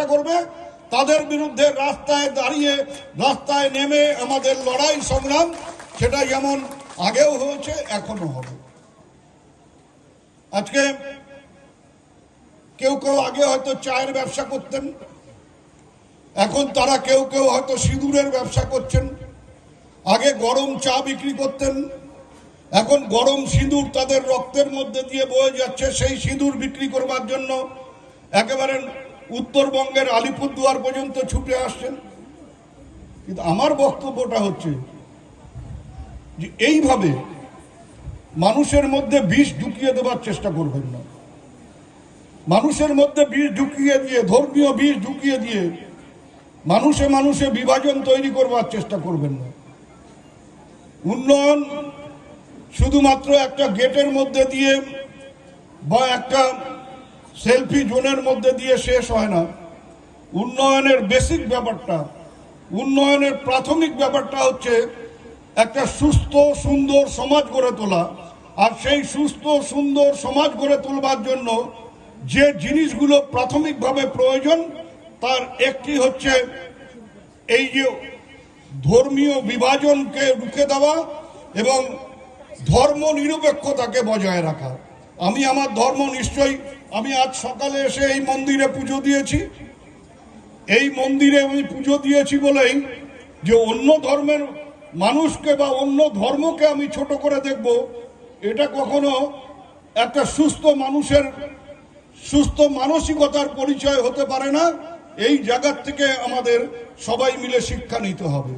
চেষ্টা করবে, তাদের বিরুদ্ধে রাস্তায় দাঁড়িয়ে, রাস্তায় নেমে আমাদের লড়াই সংগ্রাম, সেটা যেমন আগেও হয়েছে এখনও হবে। আজকে কেউ কেউ আগে হয়তো চায়ের ব্যবসা করতেন, এখন তারা কেউ কেউ হয়তো সিঁদুরের ব্যবসা করছেন, আগে গরম চা বিক্রি করতেন, এখন গরম সিঁদুর তাদের রক্তের মধ্যে দিয়ে বয়ে যাচ্ছে, সেই সিঁদুর বিক্রি করবার জন্য একেবারে উত্তরবঙ্গের আলিপুরদুয়ার পর্যন্ত ছুটে আসছেন। কিন্তু আমার বক্তব্যটা হচ্ছে যে এইভাবে মানুষের মধ্যে বিষ ঢুকিয়ে দেওয়ার চেষ্টা করবেন না। মানুষের মধ্যে বিষ ঢুকিয়ে দিয়ে, ধর্মীয় বিষ ঢুকিয়ে দিয়ে মানুষে মানুষে বিভাজন তৈরি করবার চেষ্টা করবেন না। উন্নয়ন শুধুমাত্র একটা গেটের মধ্যে দিয়ে বা একটা সেলফি জোনের মধ্যে দিয়ে শেষ হয় না। উন্নয়নের বেসিক ব্যাপারটা, উন্নয়নের প্রাথমিক ব্যাপারটা হচ্ছে একটা সুস্থ, সুন্দর সমাজ গড়ে তোলা। আর সেই সুস্থ, সুন্দর সমাজ গড়ে তোলবার জন্য যে জিনিসগুলো প্রাথমিকভাবে প্রয়োজন, তার একটি হচ্ছে এই যে ধর্মীয় বিভাজনকে রুখে দেওয়া এবং ধর্ম নিরপেক্ষতাকে বজায় রাখা। আমি আমার ধর্ম নিশ্চয়ই, আমি আজ সকালে এসে এই মন্দিরে পুজো দিয়েছি। এই মন্দিরে আমি পুজো দিয়েছি বলেই যে অন্য ধর্মের মানুষকে বা অন্য ধর্মকে আমি ছোট করে দেখব, এটা কখনো একটা সুস্থ মানুষের, সুস্থ মানসিকতার পরিচয় হতে পারে না। এই জায়গার থেকে আমাদের সবাই মিলে শিক্ষা নিতে হবে।